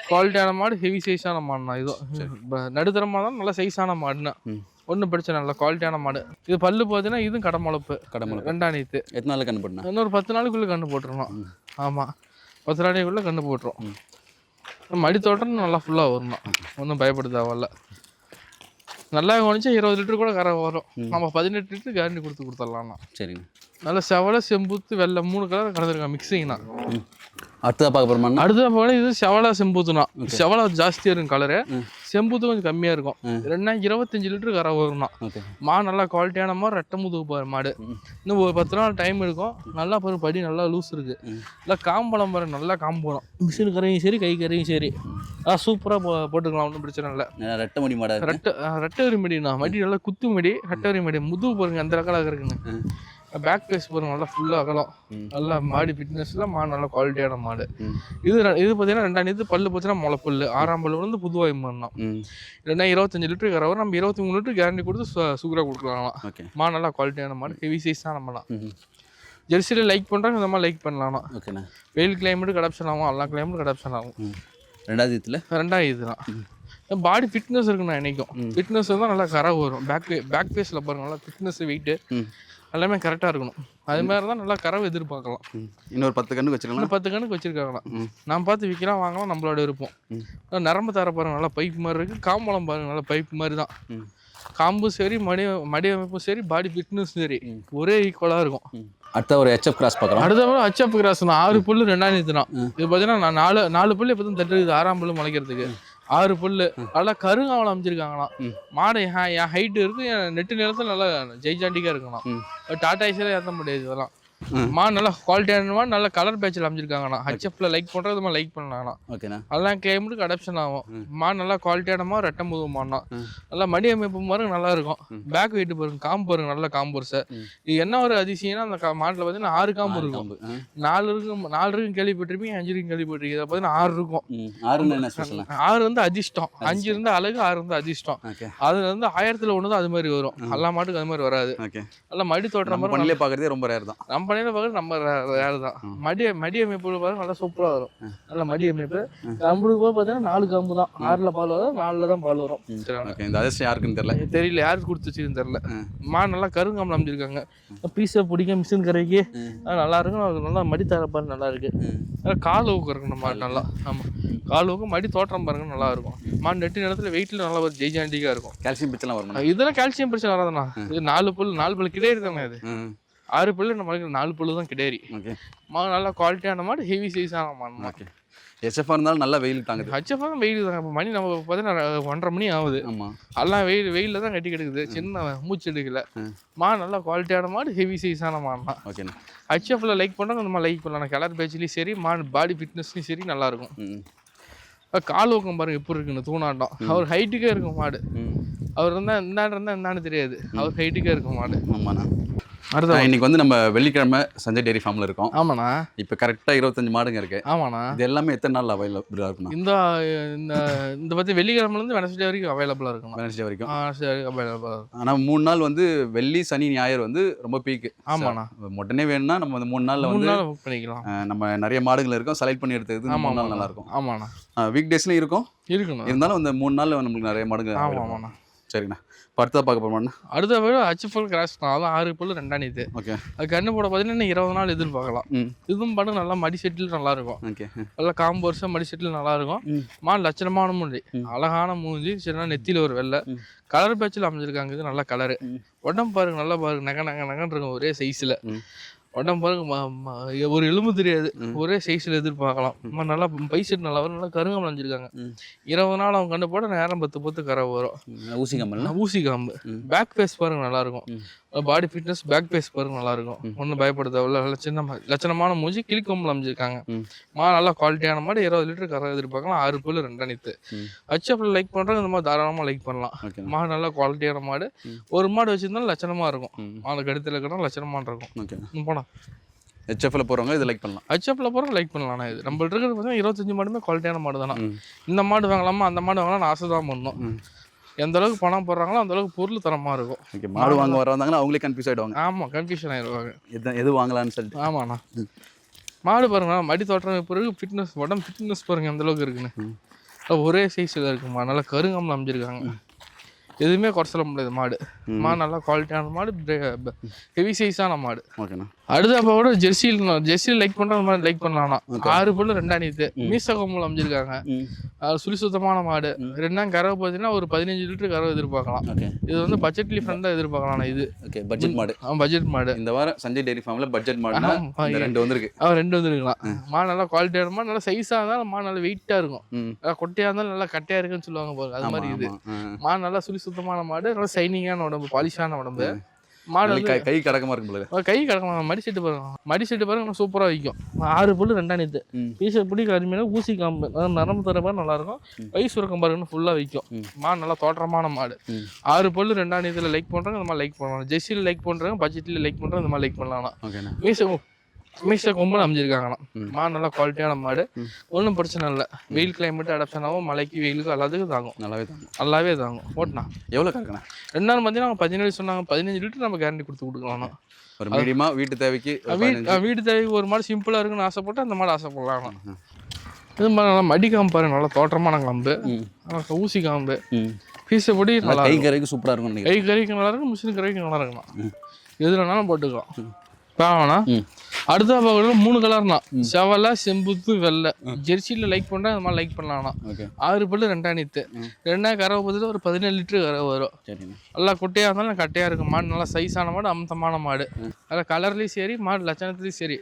குவாலிட்டியான மாடு ஹெவி சைஸான மாடுனா இதுவும் ப- நடுத்தரமா தான் நல்ல சைஸான மாடுனா. ம். ஒன்றும் பிரச்சனை இல்லை குவாலிட்டியான மாடு. இது பல்லு பார்த்தீங்கன்னா இதுவும் கடமுளப்பு. கடமுளப்பு. ரெண்டாம் நீத்து. எத்தனை நாள் கண்ணு போடணும்? இன்னொரு பத்து நாளுக்குள்ளே கண்டு போட்டுருணும் ஆமாம் பத்து நாளைக்குள்ளே கண்டு போட்டுரும். மடி தோட்டம் நல்லா ஃபுல்லாக வரணும் ஒன்றும் பயப்பட தேவையில்ல நல்லா கவனிச்சா இருபது லிட்டர் கூட கரை வரும். நம்ம பதினெட்டு லிட்டர் கேரண்டி கொடுத்து கொடுத்துடலாம்ண்ணா சரிங்க. நல்ல செவலை செம்புத்து வெள்ளை மூணு கலர் கலந்துருக்காங்க மிக்சிங்னா அடுத்ததாக பார்க்க போகிறோமா அடுத்த போல இது செவலை செம்பூத்துனா செவலை ஜாஸ்தியாக இருக்கும் கலரு செம்பூத்து கொஞ்சம் கம்மியாக இருக்கும். ம். ரெண்டா இருபத்தஞ்சு லிட்டர் கரை வரும்னா மா நல்லா குவாலிட்டியான மாதிரி ரெட்டை முதுகு பாரு மாடு. இன்னும் ஒரு பத்து நாள் டைம் இருக்கும் நல்லா பாரு படி நல்லா லூஸ் இருக்கு. நல்லா காம்பளம் பாரு நல்லா காம்பளம் மிஷின் கரையும் சரி கை கரையும் சரி. ஆ சூப்பராக போ போட்டுக்கலாம் ஒன்றும் பிரச்சனை இல்லை. ரெட்டை மாடா இருக்கு. ரெட்டை ஆ, ரெட்டவரி மடிண்ணா. மடி நல்லா குத்து மடி ரெட்டவரி மடி. முதுகு பாருங்க அந்த ரகலாக இருக்குங்க பேக் பேஸ் பாருங்க நல்லா ஃபுல்லாக அகலம். நல்லா மாடு ஃபிட்னஸ்ல மாடு நல்லா குவாலிட்டியான மாடு. இது இது பார்த்தீங்கன்னா ரெண்டாம் இது பல்லு பார்த்தீங்கன்னா முளைப்பல்லு. ஆறாம் பல்லு வந்து புதுவாய் மண்ணம் ம். ரெண்டாயிரம் இருபத்தஞ்சு லிட்டர் கரை வரும் நம்ம இருபத்தி மூணு லிட்டர் கேரண்டி கொடுத்து சு- சுகரா கொடுக்கலாம் மாடு நல்லா குவாலிட்டியான மாடு ஹெவி சைஸ் தான் நம்மலாம் ம் ஜெர்சியில் லைக் பண்ணுறாங்க இந்த மாதிரி லைக் பண்ணலாம்? ஓகேண்ணா. வெயில் கிளைமேட் கடாப்ஷன் ஆகும் எல்லா கிளைமேட் கடாப்ஷன் ஆகும். ரெண்டாவது இதில்? ரெண்டாவது இதுதான். பாடி ஃபிட்னஸ் இருக்குண்ணா என்னைக்கும் ஃபிட்னஸ் தான் நல்லா கரை வரும். பேக் பேக் ஃபேஸில் பாருங்க நல்லா ஃபிட்னஸ் வெயிட்டு எல்லாமே கரெக்டாக இருக்கணும். அது மாதிரி தான் நல்லா கறவை எதிர்பார்க்கலாம். இன்னொரு பத்து கண்ணு வச்சுக்கலாம் இன்னும் பத்து கணக்கு வச்சிருக்காங்களாம். நான் பார்த்து விற்கலாம் வாங்கலாம் நம்மளோட விருப்பம். நல்லா நரம்பு தர பாருங்க நல்லா பைப் மாதிரி இருக்குது காம்பளம் பாருங்க நல்லா பைப் மாதிரி தான் காம்பும் சரி மடி மடி அமைப்பும் சரி பாடி ஃபிட்னஸும் சரி. ஒரே ஈக்குவலாக இருக்கும். அடுத்த ஒரு ஹெச்எஃப் கிராஸ் பார்க்குறோம் அடுத்த அச்சப் கிராஸ் ஆறு புல்லு ரெண்டாயிரத்து தான் இது பார்த்தீங்கன்னா நான் நாலு நாலு புல்லு இப்போ தான் தட்டுருக்குது ஆறாம் புல்லு முளைக்கிறதுக்கு. ஆறு புல்லு. நல்லா கருங்காவலம் அமைச்சிருக்காங்களாம் மாடு என் ஹைட்டு இருக்கு என் நெட்டு நிலத்துல நல்லா ஜெய்ஜாண்டிக்காக இருக்கணும். ம். டாடா ஏசியில் ஏற்ற முடியாது இதெல்லாம். மாடு நல்லா குவாலிட்டியான மாடு நல்ல கலர் பேட்சில் அமைச்சிருக்காங்கண்ணா ஹச்எஃப்ல லைக் பண்ணுறது மாதிரி லைக் பண்ணலாம்ண்ணா ஓகேண்ணா அதெல்லாம் கிளைமேட்டுக்கு அடாப்ஷன் ஆகும். மாடு நல்லா குவாலிட்டியான மாதிரி ரெட்டை முதுகு மாடுனா நல்லா மடி அமைப்பு பாருங்க நல்லா இருக்கும். பேக் வெயிட் பாருங்க காம்பு பாருங்க நல்ல காம்பர்ஸை இது என்ன ஒரு அதிசயம்னா அந்த மாட்டுல பார்த்தீங்கன்னா ஆறு காம்பு இருக்கும். காம்பு. நாலு இருக்கும் நாலு இருக்கும் கேள்விப்பட்டிருப்பீங்க அஞ்சு இருக்கும் கேள்விப்பட்டிருக்கீங்க. இதில் பார்த்தீங்கன்னா ஆறு இருக்கும். ஆறு வந்து அதிர்ஷ்டம். அஞ்சு இருந்தா அழகு ஆறு இருந்தா அதிர்ஷ்டம். அதுல இருந்து ஆயிரத்துல ஒன்று தான் அது மாதிரி வரும். எல்லா மாட்டுக்கும் அது மாதிரி வராது. நல்லா மடி தோட்டுற நம்ம மாதிரி பார்க்குறதே ரொம்ப ரேர் தான். நம்ம பண்ணியில் பார்க்குறது நம்ம வேறு தான் மடி மடி அமைப்பு பாருங்க நல்லா சூப்பராக வரும். நல்ல மடி அமைப்பு. நம்மளுக்கு போய் பார்த்தீங்கன்னா நாலு கம்பு தான். ஆறில் பால் வரும் நாலில் தான் பால் வரும். இந்த அதிர்ஷ்டம் யாருக்குன்னு தெரியல? தெரியல. யாருக்கு கொடுத்து வச்சுன்னு தெரியல. மா. நல்லா கருங்காமல் அமைச்சிருக்காங்க பீஸை பிடிக்க மிஷின் கரைக்கு. அது நல்லா இருக்கும். நல்லா மடி தர பாரு நல்லா இருக்கு. கால் ஊக்கம் இருக்கணும் மாடு நல்லா. ஆமாம் கால் ஊக்கம் மடி தோற்றம் பாருங்க நல்லா இருக்கும். மாடு நெட்டு நேரத்தில் வெயிட்டில் நல்லா ஒரு ஜெய்ஜாண்டிக்காக இருக்கும். கால்சியம் பிச்செல்லாம் வரணும் இதெல்லாம் கால்சியம் பிரச்சனை வராதுண்ணா. இது நாலு புல் நாலு புல் கிடையாது தானே இது ம். ஆறு புல்லு நம்ம நாலு புல்லு தான் கிடையாது. ஓகே. மாடு நல்லா குவாலிட்டியான மாடு ஹெவி சைஸான மாடு ஓகே. ஹெச்எஃபாக இருந்தாலும் நல்லா வெயில் தாங்குது. ஹச்எஃப் தான் வெயில் தான் மணி நம்ம பார்த்தீங்கன்னா ஒன்றரை மணி ஆகுது. ஆமாம் எல்லாம் வெயில் வெயிலில் தான் கட்டி கிடக்குது. சின்ன மூச்சு எடுக்கல. மாடு நல்லா குவாலிட்டியான மாடு ஹெவி சைஸான மாடு தான். ஓகேண்ணா. ஹச்எஃப்ல லைக் பண்ணால் நம்ம லைக் பண்ணலாம். கலர் பேட்ச்லேயும் சரி மாடு பாடி ஃபிட்னஸ்லையும் சரி நல்லா இருக்கும். ம் இப்ப கால் ஊக்கம் பாருங்க எப்படி இருக்குன்னு தூணாட்டம். அவர் ஹைட்டுக்கே இருக்கும் மாடு. அவர் இருந்தால் இந்தாண்டு இருந்தால் இந்தாண்டு தெரியாது. அவர் ஹைட்டுக்கே இருக்கும் மாடு. ஆமாண்ணா. அடுத்த இன்னைக்கு வந்து நம்ம வெள்ளிக்கிழமை சஞ்சய் டெய்ரி ஃபார்மில் இருக்கோம். ஆமாண்ணா. இப்போ கரெக்டாக இருபத்தஞ்சு மாடுங்க இருக்கு. ஆமாண்ணா. இது எல்லாமே எத்தனை நாள் அவைலபிளாக இருக்குண்ணா? இந்த இந்த இந்த பற்றி வெள்ளிக்கிழமைலேருந்து வெனஸ்டே வரைக்கும் அவைலபிளாக இருக்குண்ணா. வெனஸ்டே வரைக்கும். ஆ சரி அவைலபிளாக இருக்கும் ஆனால் மூணு நாள் வந்து வெள்ளி சனி ஞாயிறு வந்து ரொம்ப பீக்கு ஆமாண்ணா. உடனே வேணும்னா நம்ம அந்த மூணு நாளில் வந்து நாள் புக் பண்ணிக்கலாம். நம்ம நிறைய மாடுகள் இருக்கும். செலக்ட் பண்ணி எடுத்துக்கிறது மூணு நாள் நல்லா ஆமாண்ணா. இருக்கும் வீக் டேஸ்லையும் இருக்கும். இருக்குண்ணா. இருந்தாலும் அந்த மூணு நாளில் நம்மளுக்கு நிறைய மாடுங்க ஆமாம். ஆமாண்ணா. சரிண்ணா அடுத்ததாக பார்க்க போகிறோம்ண்ணா அடுத்த வீடு ஹச்எஃப்எல் கிராஸ் அதான் ஆறு பல்லு ரெண்டாம் நீத்து ஓகே அது கண்ணு போட பார்த்தீங்கன்னா இருபது நாள் எதிர்பார்க்கலாம் இதுவும் பாட்டு நல்லா மடி செட்டில் நல்லா இருக்கும் ஓகே நல்லா காம்பு வருஷம் மடி செட்டில் நல்லா இருக்கும் ம். லட்சணமான மூஞ்சி. அழகான மூஞ்சி சரினா நெத்தியில் ஒரு வெள்ளை. கலர் பேச்சில் அமைஞ்சிருக்காங்க. இது நல்ல கலரு. உடம்பு பாருங்க நல்லா பாருங்க. நகை நகை நகன்னு இருக்கும் ஒரே சைஸில். உடம்பு பாருங்க ஒரு எலும்பு தெரியாது. ஒரே சைஸில் எதிர்பார்க்கலாம். நல்லா பை செட் நல்லா வரும் நல்லா கருங்க அமைஞ்சிருக்காங்க ம். இருபது நாள் அவங்க கண்டு போட நேரம் பத்து பத்து கரை வரும். ஊசி கம்மல்னா ஊசி காம்பு. பேக் பேஸ் பாருங்க நல்லா இருக்கும். பாடி ஃபிட்னஸ் பேக் பேஸ் பாருங்க நல்லா இருக்கும் ஒன்றும் பயப்பட தேவையில்ல நல்லா சின்ன மா- லட்சணமான மூஞ்சி கிளிக்கொம்பில் அமைஞ்சிருக்காங்க. ம். நல்லா குவாலிட்டியான மாடு இருபது லிட்டர் கரை எதிர்பார்க்கலாம். ஆறு புல்லு ரெண்டா நித்து ம். ஹச்எஃப்ல லைக் பண்றவங்க இந்த மாதிரி தாராளமாக லைக் பண்ணலாம். மாடு நல்லா குவாலிட்டியான மாடு. ஒரு மாடு வச்சிருந்தாலும் லட்சணமா இருக்கும். மாடு கடுத்துல இருக்கணும் லட்சணமா இருக்கும். போனா ஹெச்எஃப்ல போகிறவங்க இது லைக் பண்ணலாம். ஹச்எஃப்ல போகிற லைக் பண்ணலாம். இது நம்மள்ட்ட இருக்கிறது பார்த்தீங்கன்னா இருபத்தஞ்சு மாடுமே குவாலிட்டியான மாடு தானே? இந்த மாடு வாங்கலாமா? அந்த மாடு வாங்கலாம் ஆசை தான் பண்ணணும். எந்த அளவுக்கு பணம் போடுறாங்களோ அந்த அளவுக்கு பொருள் தரமா இருக்கும். ஓகே மாடு வாங்க வர வந்தாங்கன்னா அவங்களே கன்ஃபியூஸ் ஆகிடுவாங்க ஆமா கன்ஃபியூஷன் ஆயிடுவாங்க எது எது வாங்கலாம்னு சொல்லிட்டு. ஆமாண்ணா. மாடு பாருங்க மடி தோற்றம் பிறகு ஃபிட்னஸ் உடம்பு ஃபிட்னஸ் பாருங்க எந்த அளவுக்கு இருக்குன்னு. ஒரே சைஸில் இருக்குமா? நல்லா கருங்கம்ல அமைஞ்சிருக்காங்க. எதுவுமே குறை சொல்ல முடியாது மாடு. ம். மாடு நல்லா குவாலிட்டியான மாடு ஹெவி சைஸான மாடு. ஓகேண்ணா அடுத்த அப்போ கூட ஜெர்சியில் ஜெர்சியில் லைக் பண்ணுற மாதிரி லைக் பண்ணலாம்னா Okay. ஆறு பல்லு ரெண்டாம் நீத்து கொம்பல் அமைஞ்சிருக்காங்க. சுழி சுத்தமான மாடு. ரெண்டாம் கறவை பார்த்தீங்கன்னா ஒரு பதினஞ்சு லிட்டர் கறவை எதிர்பார்க்கலாம். இது வந்து பட்ஜெட்லி ஃப்ரெண்டாக எதிர்பார்க்கலாம் இது. ஓகே பட்ஜெட் மாடு. பட்ஜெட் மாடு. இந்த வாரம் சஞ்சய் டெய்ரி ஃபார்ம்ல பட்ஜெட் இந்த ரெண்டு வந்திருக்கு. அவன் ரெண்டு வந்து இருக்கலாம் மாடு நல்லா குவாலிட்டியான மாடு நல்லா சைஸாக இருந்தாலும் மாடு நல்லா வெயிட்டாக இருக்கும். நல்லா கொட்டையாக இருந்தாலும் நல்லா கட்டையாக இருக்குன்னு சொல்லுவாங்க பாருங்க அது மாதிரி இது. மாடு நல்லா சுழி சுத்தமான மாடு. நல்லா ஷைனிங்கான உடம்பு பாலிஷான உடம்பு. மாடு கை கை கடக்கமா இருக்கும் போல கை கிடக்கலாம் மடி செட்டு பாருங்க. மடி செட்டு பாருங்க சூப்பராக வைக்கும். ஆறு புல்லு ரெண்டாம் நீத்து. பீச பிடி கருமையான ஊசி காம்பு. நரம்பு தர மாதிரி நல்லா இருக்கும். வயசு சுரக்கம் பாருங்க ஃபுல்லாக வைக்கும். ம். மாடு நல்லா தோற்றமான மாடு. ஆறு பல்லு ரெண்டாம் நீத்துல லைக் பண்றாங்க இந்த மாதிரி லைக் பண்ணலாம். ஜெர்சியில் லைக் பண்றாங்க பட்ஜெட்ல லைக் பண்றாங்க இந்த மாதிரி லைக் பண்ணலாம் ஓகேண்ணா. மீச கொம்பல் அமைஞ்சிருக்காங்களாம். மாடு நல்லா குவாலிட்டியான மாடு. ஒன்றும் பிரச்சனை இல்லை. வெயில் கிளைமேட் அடாப்ஷன் ஆகும் மழைக்கு வெயிலுக்கு எல்லாத்துக்கும் தாங்கும். நல்லாவே தாங்க நல்லாவே தாங்கும். ஓட்டினா எவ்வளோ கறக்குண்ணா? ரெண்டாவது பார்த்தீங்கன்னா அவங்க பதினேழு சொன்னாங்க பதினஞ்சு லிட்டர் நம்ம கேரண்டி கொடுத்து கொடுக்கலாம் ஒரு மீடியமா வீட்டு தேவைக்கு ஒரு வீடு பதினஞ்சு. வீடு தேவைக்கு ஒரு மாடு சிம்பிளாக இருக்குன்னு ஆசைப்பட்டு அந்த மாடு ஆசைப்படலாம் இது மாதிரி நல்லா மடி காம்பு பாருங்க நல்லா தோற்றமான காம்பு. நல்லா ஊசி காம்பு. பீசப்படி நல்லா கை. கரைக்கு சூப்பரா இருக்கும் கை கறிக்கு நல்லா இருக்கும் மிஷின் கறிக்கு நல்லா இருக்கலாம். எதுல வேணாலும் போட்டுக்கலாம். பாவனா? அடுத்த பார்க்கறது மூணு கலர்னா செவலை செம்புத்து வெள்ளை. ஜெர்சியில் லைக் பண்ணுறேன் அந்த மாதிரி லைக் பண்ணலாம்னா. ஆறு பல்லு ரெண்டாம் நீத்து. ரெண்டாம் கறவை பதில் ஒரு பதினேழு லிட்டரு கறவை வரும். நல்லா குட்டையாக இருந்தாலும் கட்டையாக இருக்கும். மாடு நல்லா சைஸான மாடு அம்சமான மாடு. அதில் கலர்லேயும் சரி மாடு லட்சணத்துலேயும் சரி.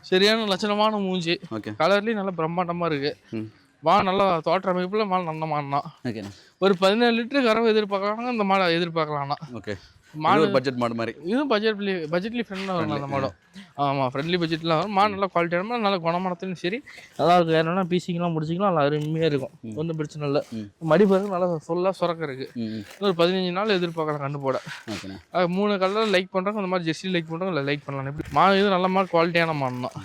சரியான லட்சணமான மூஞ்சி. கலர்லேயும் நல்லா பிரம்மாண்டமாக இருக்கு. ம். வா நல்லா தோற்ற அமைப்பில் மாடு நல்ல மாடுனா. ஒரு பதினேழு லிட்டரு கறவை எதிர்பார்க்கலாம் இந்த மாடை எதிர்பார்க்கலாம்னா. ஓகே. மாடு மாடு பட்ஜெட் மாடு மாதிரி. இதுவும் பட்ஜெட்லி பட்ஜெட்லி ஃப்ரெண்ட்லாம் வரும் அந்த மாடம் ஆமாம் ஃப்ரெண்ட்லி பட்ஜெட்லாம் வரும். மாடு நல்லா குவாலிட்டியான மாடு நல்ல குணமானத்துலையும் சரி. நல்லா இருக்கும் யாருன்னா பீசிங்கெலாம் முடிச்சிக்கலாம். நல்லா அருமையாக இருக்கும். ஒன்றும் பிரச்சனை இல்லை. மடி பாருங்க நல்லா ஃபுல்லாக சுரக்க இருக்கு. ம் ஒரு பதினஞ்சு நாள் எதிர்பார்க்கலாம் கண்டு போட. மூணு கலர் லைக் பண்ணுறாங்க அந்த மாதிரி ஜெர்சி லைக் பண்ணுறாங்க இல்லை லைக் பண்ணலாம். எப்படி? மாடு இது நல்ல மாடு குவாலிட்டியான மாடு தான்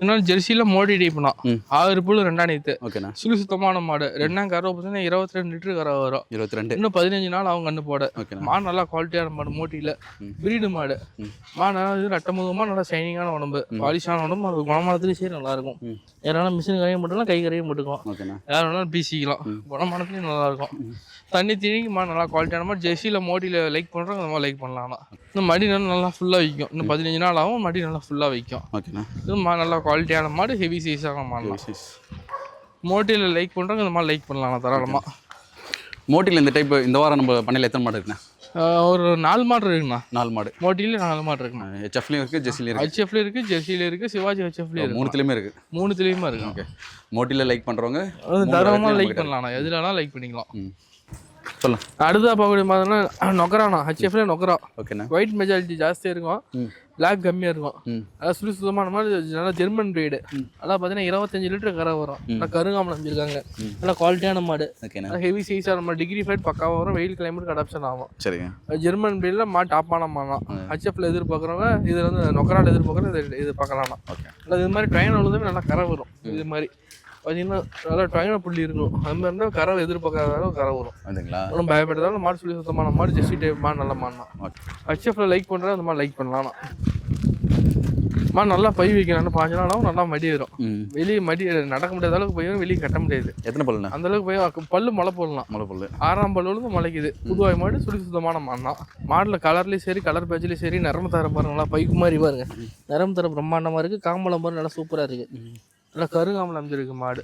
இன்னொன்று ஜெர்சியில் மோடி டைப்னா ம். ஆறு புல்லு ரெண்டாம் நீத்து. ஓகேண்ணா. சுழி சுத்தமான மாடு. ரெண்டாம் கறவை பார்த்தீங்கன்னா இருபத்தி ரெண்டு லிட்டரு கறவை வரும். இருபத்தி ரெண்டு இன்னும் பதினஞ்சு நாள் அவங்க கண்டு போட. ஓகேண்ணா. மாடு நல்லா குவாலிட்டியான மாடு மோட்டியில். ம். பிரீடு மாடு. ம். மாடு நல்லா இது ரட்டமுகமாக நல்லா ஷைனிங்கான உடம்பு. பாலிஷான உடம்பு அது குணமானத்துலேயும் சரி நல்லா இருக்கும் ம். யாராலும் மிஷின் கரையும் போட்டுக்கலாம் கை கரையும் போட்டுக்கலாம். ஓகேண்ணா. யார் வேணாலும் பீசிக்கலாம். குணமானத்துலேயும் நல்லா இருக்கும் தண்ணி தீனிக்கு மாடு நல்லா குவாலிட்டியான மாதிரி ஜெர்சியில் மோட்டியில் லைக் பண்ணுறோம் அந்த மாதிரி லைக் பண்ணலாம் இன்னும் மடி நல்லா நல்லா ஃபுல்லாக வைக்கும். இன்னும் பதினஞ்சு நாள் ஆகும் மடி நல்லா ஃபுல்லாக வைக்கும். ஓகேண்ணா. இது மா நல்லா குவாலிட்டியான மாடு ஹெவி சைஸான மாடு மோட்டியில் லைக் பண்ணுறவங்க இந்த மாதிரி லைக் பண்ணலாம் தாராளமாக மோட்டில் இந்த டைப் இந்த வாரம் நம்ம பண்ணையில் எத்தனை மாடு இருக்குண்ணா? ஒரு நாலு மாடு இருக்குண்ணா. நாலு மாடு. மோட்டியில் நாலு மாடு இருக்குண்ணா. ஹெச்எஃப்லையும் இருக்குது ஜெஸ்ஸிலையும் இருக்குது ஹெச்எஃப்ல இருக்கு. ஜெர்சியில இருக்கு சிவாஜி ஹெச்எஃப்ல இருக்கு மூணுத்துலேயுமே இருக்குது மூணுத்துலேயுமே இருக்கு. ஓகே. மோட்டியில் லைக் பண்ணுறவங்க தாராளமாக லைக் பண்ணலாம் எதுல வேணாலும் லைக் பண்ணிக்கலாம். சொல்லலாம் அடுத்த பார்க்கக்கூடிய பார்த்தோன்னா நொக்கரானா ஹெச்எஃப்ல நொக்கரா. ஓகேண்ணா. ஒயிட் மெஜாரிட்டி ஜாஸ்தியாக இருக்கும். பிளாக் கம்மியாக இருக்கும். அதாவது சுழி சுத்தமான மாதிரி நல்லா ஜெர்மன் பிரீடு அதான் பார்த்தீங்கன்னா இருபத்தஞ்சு லிட்டர் கரை வரும். நல்லா கருங்காமல் அமைச்சிருக்காங்க நல்லா குவாலிட்டியான மாடு. நல்லா ஹெவி சைஸாக நம்ம டிகிரி ஃபைட் பக்காவாக வரும். வெயில் கிளைமேட் அடாப்ஷன் ஆகும். சரிங்க. ஜெர்மன் பிரீடில் மா. டாப்பான மாடம் ஹச்எஃப்ல எதிர்பார்க்குறவங்க இது வந்து நொக்கரால் எதிர்பார்க்குறோம் இது இது பார்க்கலாம் ஓகே. நல்லா இது மாதிரி ட்ரெயின் உள்ளதுமே நல்லா கரை வரும். இது மாதிரி. பார்த்தீங்கன்னா நல்லா ட்ரெயினை புள்ளி இருக்கும். அது மாதிரி இருந்தால் கரை எதிர்பார்க்காத அளவு கரை வரும். வந்துங்களா ஒன்றும் பயப்படுறதால மாடு சொல்லி சுத்தமான மாடு ஜெஸ்டி டைப் மாடு நல்ல மாடு தான் ஓகே ஹச்எஃப்ல லைக் பண்ணுறது அந்த மாதிரி லைக் பண்ணலாம் மாடு நல்லா பை வைக்கலாம்னு பாஞ்சனாலும் நல்லா மடி வரும் வெளியே மடி நடக்க முடியாத அளவுக்கு போய் வெளியே கட்ட முடியாது. எத்தனை பல்லுண்ணா? அந்த அளவுக்கு போய் பல்லு மழை போடலாம். முளை பல்லு. ஆறாம் பல்லுலேருந்து முளைக்குது. புதுவாய் மாடு சுழி சுத்தமான மாடு தான் மாடில் கலர்லேயும் சரி கலர் பேட்ச்லேயும் சரி நரம்பு தர பாருங்களா பைக்கு மாதிரி பாருங்க. நரம்பு தர பிரம்மாண்டமாக இருக்குது காம்பளம் பாருங்க நல்லா சூப்பராக இருக்குது நல்லா கருங்காமல் அமைஞ்சிருக்கு மாடு.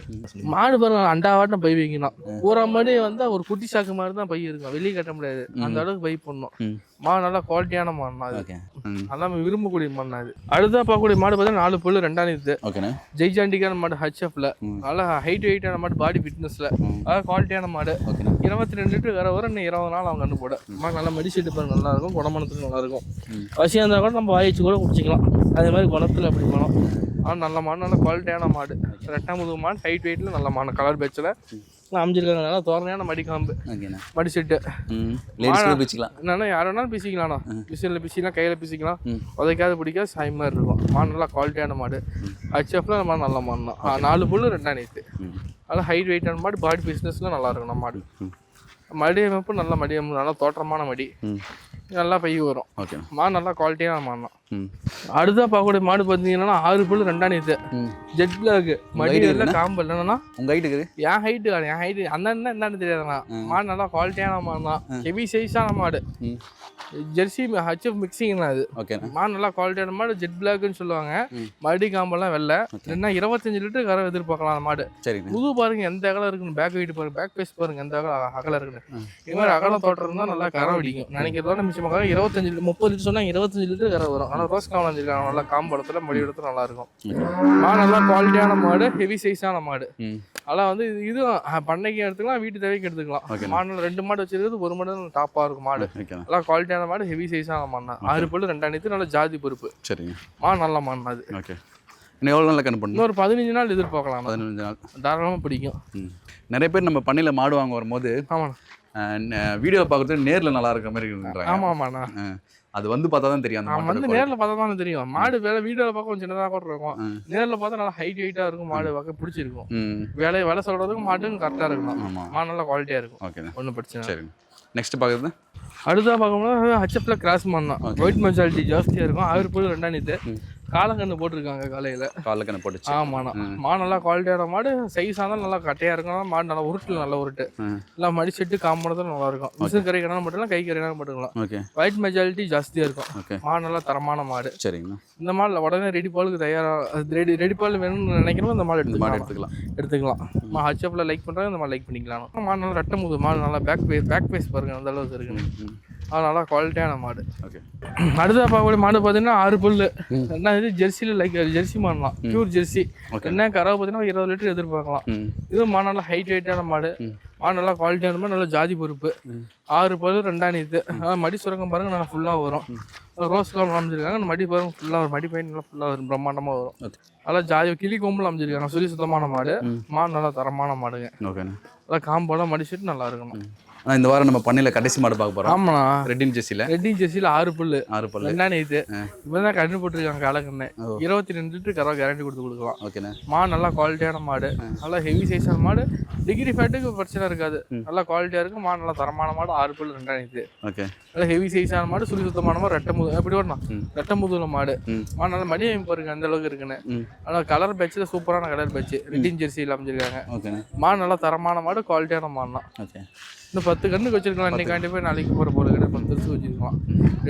மாடு பாருங்க அண்டாவாட்டம் பை வைக்கணும். பூரா மாடு வந்து ஒரு குட்டி சாக்கு மாதிரி தான் பை இருக்கும். வெளியே கட்ட முடியாது. அந்த அளவுக்கு பை பண்ணணும் ம். மாடு நல்லா குவாலிட்டியான மாடு தான் அது நல்லா விரும்பக்கூடிய மாடு தான் அது. அடுத்தா பார்க்கக்கூடிய மாடு பார்த்தீங்கன்னா நாலு புல்லு ரெண்டாம் இது ஜெய்ஜாண்டிக்கான மாடு ஹச்எஃப்ல. நல்லா ஹைட் வெயிட்டான மாடு பாடி ஃபிட்னஸ்ல. அதாவது குவாலிட்டியான மாடு. இருபத்தி ரெண்டு லிட்டர் வர வர இன்னும் இருபது நாள் அவங்க கண்டு போட. மாடு நல்லா மெடிசைட் பாருங்க நல்லா இருக்கும். குணமானத்துக்கு நல்லா இருக்கும். ம். பசியாக இருந்தால் கூட நம்ம வாயிச்சு கூட குடிச்சிக்கலாம். அதே மாதிரி குணத்தில் அப்படி போனோம் ஆனால் நல்ல மாடு நல்ல குவாலிட்டியான மாடு. ரெட்டாம் முதுகு மாடு ஹைட் வெயிட்டில் நல்ல மாடு. கலர் பேச்சில் அமைஞ்சிருக்காங்க நல்லா தோரணையான மடிக்காம்பு ஓகேண்ணா. மடி செட்டு. ம். லேடிஸ் கூட பிச்சுக்கலாம் என்னன்னா யார் வேணாலும் பிசிக்கலாம்ண்ணா. மிஷினில் பிசிக்கலாம் கையில் பிசிக்கலாம். ம். உதைக்காத பிடிக்காத சாய் மாதிரி இருக்கும். மாடு நல்லா குவாலிட்டியான மாடு. ஹச்எஃப்ல நம்ம நல்ல மாடு தான் நாலு புல்லு ரெண்டாம் நேற்று ம். நல்லா ஹைட் வெயிட்டான மாடு. பாடி பிஸ்னஸில் நல்லா இருக்கும் நம்ம மாடு. ம். மடி அமைப்பு நல்ல மடி நல்லா தோற்றமான மடி. ம். நல்லா பை வரும். மாடு நல்லா குவாலிட்டியான மாடு தான் ம் அடுத்தா பார்க்கக்கூடிய மாடு பார்த்தீங்கன்னா ஆறு புல்லு ரெண்டாம் ம். ஜெட் பிளாக் மடி height இல்லை. காம்பல் என்னன்னா உங்கள் ஹைட் இருக்குது என் ஹைட்டு என் ஹைட்டு அந்த என்னன்னு தெரியாதுண்ணா. மாடு நல்லா குவாலிட்டியான மாடு தான். ஹெவி சைஸான மாடு. ஜெர்சி ஹச்எஃப் மிக்சிங்ண்ணா அது ஓகேண்ணா மாடு நல்லா குவாலிட்டியான மாடு. ஜெட் பிளாக்னு சொல்லுவாங்க. மடி காம்பெல்லாம் வெள்ளை என்ன இருபத்தஞ்சு லிட்டர் கரை எதிர்பார்க்கலாம் அந்த மாடு. சரிங்கண்ணா முது பாருங்க எந்த அகலம் இருக்குன்னு. பேக் வெயிட் பாருங்க. பேக் பேஸ் பாருங்க எந்த அகலம் அகலம் இருக்குன்னு. இது மாதிரி அகலம் தோட்டம் தான் நல்லா கரை வெடிக்கும் நினைக்கிறதோட மிச்சமாக இருபத்தஞ்சு முப்பது லிட்டர் சொன்னா இருபத்தஞ்சு லிட்டர் கரை வரும். ரோஸ் காவலம் வச்சிருக்காங்க நல்லா காம்பளத்தில் மடி இடத்துல நல்லா இருக்கும் மாடு நல்லா குவாலிட்டியான மாடு ஹெவி சைஸான மாடு. ம். அதெல்லாம் வந்து இது இதுவும் பண்ணைக்கு எடுத்துக்கலாம் வீட்டு தேவைக்கு எடுத்துக்கலாம். மாடு ரெண்டு மாடு வச்சிருக்கிறது ஒரு மாடு டாப்பாக இருக்கும் மாடு. நல்லா குவாலிட்டியான மாடு ஹெவி சைஸான மாடு ஆறு பல்லு ரெண்டாம் நேற்று நல்ல ஜாதி பொறுப்பு. சரிங்க. மாடு நல்ல மாடு அது. ஓகே. இன்னும் எவ்வளோ நாளில் கண் பண்ணணும்? இன்னொரு பதினஞ்சு நாள் எதிர்பார்க்கலாம். பதினஞ்சு நாள். தாராளமாக பிடிக்கும். ம். நிறைய பேர் நம்ம பண்ணையில் மாடு வாங்க வரும்போது ஆமாண்ணா. வீடியோ பார்க்குறது நேரில் நல்லா இருக்க மாதிரி இருக்குன்றாங்க. ஆமா ஆமாண்ணா அது வந்து பார்த்தா தான் தெரியும் அந்த அவன் வந்து நேர்ல பார்த்தா தான் தெரியும். மாடு வேலை வீடியோல பார்க்க கொஞ்சம் சின்னதாக கூட இருக்கும். நேர்ல பார்த்தா நல்லா ஹைட் வெயிட்டா இருக்கும் மாடு பார்க்க பிடிச்சிருக்கும். வேலை வேலை சொல்றதுக்கும் மாட்டுக்கும் கரெக்டா இருக்கணும். ஆமாம் மாடு நல்லா குவாலிட்டியா இருக்கும். ஓகேண்ணா ஒன்றும் பிரச்சனை. சரிங்க. நெக்ஸ்ட் பார்க்குறது? அடுத்தா பார்க்கும்போது ஹச்எஃப்ல கிராஸ் மான் தான் ஒயிட் மெஜாரிட்டி ஜாஸ்தியா இருக்கும். ஆறு புல் ரெண்டாம் நீத்து. காலக்கண்ணு போட்டிருக்காங்க காலையில. காலைல கண்ணு போட்டுச்சு ஆமாண்ணா மாடு நல்லா குவாலிட்டியான மாடு சைஸ் இருந்தாலும் நல்லா கட்டையா இருக்கும் மாடு நல்லா உருட்டில் நல்ல உருட்டு. எல்லாம் மடி செட்டு காம்பனதும் நல்லா இருக்கும். மிஷின் கறி கணக்கு மட்டும் கை கறி கணக்கு மட்டும் ஓகே ஒயிட் மெஜாரிட்டி ஜாஸ்தியா இருக்கும். மாடு நல்லா தரமான மாடு. சரிங்கண்ணா. இந்த மாடல் உடனே ரெடி பாலுக்கு தயாராக ரெடி ரெடி பால் வேணும்னு நினைக்கிறோம் இந்த மாடு இந்த மாடு எடுத்துக்கலாம். எடுத்துக்கலாம். மா ஹச்எஃப்ல லைக் பண்ணுறாங்க இந்த மாதிரி லைக் பண்ணிக்கலாம். மாடு நல்லா ரெட்டை முது மாடு நல்லா பேக் பேஸ் பேக் பேஸ் பாருங்க அந்த அளவுக்கு இருக்குன்னு ம் அது நல்லா குவாலிட்டியான மாடு. ஓகே அடுத்த பார்க்கக்கூடிய மாடு பார்த்தீங்கன்னா ஆறு புல்லு. ரெண்டாவது ஜெர்சியில் லைக் ஜெர்சி மாடலாம். Pure Jersey. என்ன கறவை பார்த்தீங்கன்னா இருபது லிட்டர் எதிர்பார்க்கலாம் இது மாடு நல்லா ஹைட் வெயிட்டான மாடு. மாடு நல்லா குவாலிட்டியான மாடு நல்லா ஜாதி பொறுப்பு. ஆறு பல்லு ரெண்டாம் நீத்து. மடி சுரங்கம் பாருங்க நல்லா ஃபுல்லாக வரும். ரோஸ் கலர் அமைச்சிருக்காங்க அந்த மடி பாருங்க ஃபுல்லாக வரும். மடி பையன் நல்லா ஃபுல்லாக வரும் பிரம்மாண்டமாக வரும். நல்லா ஜாதி கிளி கொம்பில் அமைச்சிருக்காங்க சுழி சுத்தமான மாடு. மாடு நல்லா தரமான மாடுங்க. நல்லா காம்போலாம் மடிச்சிட்டு நல்லா இருக்கணும். ஆனால் இந்த வாரம் நம்ம பண்ணையில் கடைசி மாடு பார்க்க போகிறோம் ஆமாண்ணா. ரெட்டின் ஜெர்சியில் ரெட்டி ஜெர்சியில் ஆறு புல்லு. ஆறு பல்லு. ரெண்டாம் நீத்து இப்போ தான் கண்ணு போட்டிருக்காங்க காலக்கண்ணு ஓ. இருபத்தி ரெண்டு லிட்டர் கறவை கேரண்டி கொடுத்து கொடுக்கலாம். ஓகேண்ணா. மாடு நல்லா குவாலிட்டியான மாடு. நல்லா ஹெவி சைஸான மாடு. டிகிரி ஃபேட்டுக்கு பிரச்சனை இருக்காது. நல்லா குவாலிட்டியாக இருக்கும் மாடு நல்லா தரமான மாடு. ஆறு புல் ரெண்டாம் நீத்து ஓகே. நல்லா ஹெவி சைஸான மாடு. சுழி சுத்தமான மாடு. ரெட்டை முது எப்படி வரணும் ரெட்டை முதுகுல மாடு. ம். மாடு நல்லா மடி அமைப்பு இருக்கு அந்த அளவுக்கு இருக்குன்னு. ம். நல்லா கலர் பேட்சில் சூப்பரான கலர் பேட்ச் ரிட்டின் ஜெர்சியில் அமைஞ்சிருக்காங்க. மாடு நல்லா தரமான மாடு. குவாலிட்டியான மாடு தான் ஓகே. இன்னும் பத்து கண்ணுக்கு வச்சிருக்கலாம். இன்னைக்காண்டி போய் நாளைக்கு போகிற போகிற கடை பத்து வருஷம் வச்சிருக்கலாம்.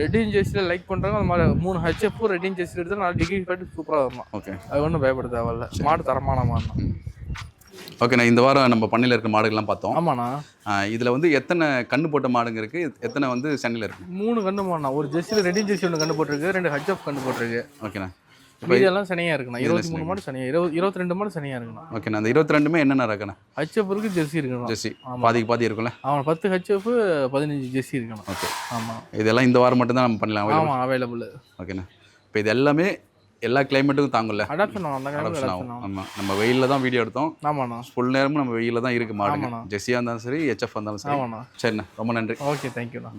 ரெட்டின் ஜெர்சியில் லைக் பண்ணுறாங்க அந்த மாதிரி மூணு ஹெச்எஃப் ரெட்டின் ஜெர்சி எடுத்து நாலு டிகிரி ஃபேட்டு சூப்பராக வரணும் ஓகே அது ஒன்றும் பயப்பட தேவையில்ல. மாடு தரமான மாடு. ஓகேண்ணா இந்த வாரம் நம்ம பண்ணையில் இருக்க மாடுகள்லாம் பார்த்தோம். ஆமாண்ணா. இதில் வந்து எத்தனை கண்ணு போட்ட மாடுங்க இருக்குது எத்தனை வந்து சென்னையில் இருக்குது மூணு கண்ணு மாடுண்ணா ஒரு ஜெர்சியில் ரெட்டின் ஜெர்சி ஒன்று கண்ணு போட்டிருக்கு ரெண்டு ஹெச்எஃப் கண்ணு போட்டிருக்கு. ஓகேண்ணா மீதியெல்லாம் சனியாக இருக்குண்ணா இருபத்தி மூணு மாடு சனியாக இருபது இருபத்தி ரெண்டு மாடு சனியாக இருக்குண்ணா ஓகேண்ணா அந்த இருபத்தி ரெண்டுமே என்னென்ன இருக்குண்ணா ஹெச்எஃப் இருக்கு ஜெர்சி இருக்கணும். ஜெர்சி பாதிக்கு பாதி இருக்கும்ல? அவன் பத்து ஹெச்எஃப் பதினஞ்சு ஜெர்சி இருக்கணும். ஓகே ஆமாம் இதெல்லாம் இந்த வாரம் மட்டும்தான் நம்ம பண்ணலாம் ஆமாம் அவைலபிள் ஓகேண்ணா இப்போ இது எல்லாமே எல்லா கிளைமேட்டுக்கும் தாங்கும்ல? அடாப்ஷன் ஆகும் ஆமாம் நம்ம வெயிலில் தான் வீடியோ எடுத்தோம். ஆமாண்ணா. ஃபுல் நேரமும் நம்ம வெயிலில் தான் இருக்குது மாடுங்க. ஜெஸ்ஸியாக இருந்தாலும் சரி ஹெச்எஃப் இருந்தாலும் சரி. சரிண்ணா. ரொம்ப நன்றி. ஓகே தேங்க்யூண்ணா